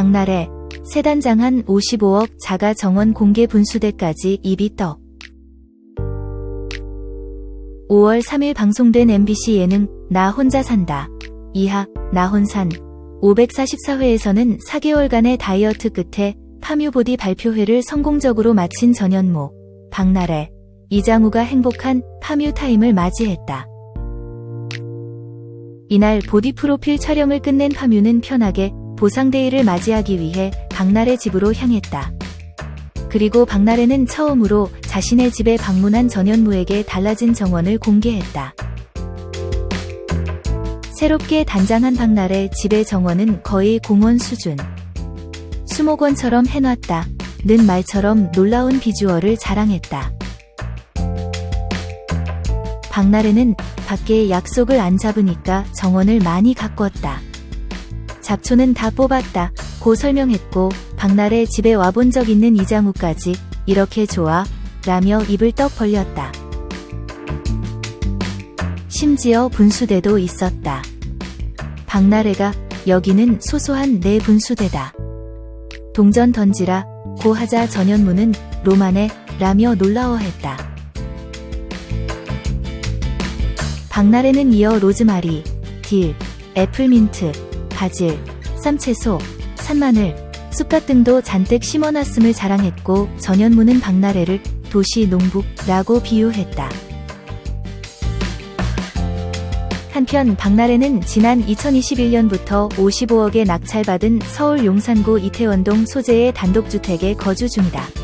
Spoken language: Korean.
박나래, 세단장 한 55억 자가 정원 공개 분수대까지 입이 떡. 5월 3일 방송된 MBC 예능 나 혼자 산다. 이하 나혼산 544회에서는 4개월간의 다이어트 끝에 파뮤보디 발표회를 성공적으로 마친 전현무, 박나래, 이장우가 행복한 파뮤 타임을 맞이했다. 이날 보디 프로필 촬영을 끝낸 파뮤는 편하게 보상데이를 맞이하기 위해 박나래 집으로 향했다. 그리고 박나래는 처음으로 자신의 집에 방문한 전현무에게 달라진 정원을 공개했다. 새롭게 단장한 박나래 집의 정원은 거의 공원 수준. 수목원처럼 해놨다. 는 말처럼 놀라운 비주얼을 자랑했다. 박나래는 밖에 약속을 안 잡으니까 정원을 많이 가꿨다. 잡초는 다 뽑았다. 고 설명했고 박나래 집에 와본 적 있는 이장우까지 이렇게 좋아 라며 입을 떡 벌렸다. 심지어 분수대도 있었다. 박나래가 여기는 소소한 내 분수대다. 동전 던지라 고 하자 전현무는 로만에 라며 놀라워했다. 박나래는 이어 로즈마리, 딜, 애플민트, 바질, 쌈채소, 산마늘, 쑥갓 등도 잔뜩 심어놨음을 자랑했고 전현무는 박나래를 도시 농부라고 비유했다. 한편 박나래는 지난 2021년부터 55억에 낙찰받은 서울 용산구 이태원동 소재의 단독주택에 거주 중이다.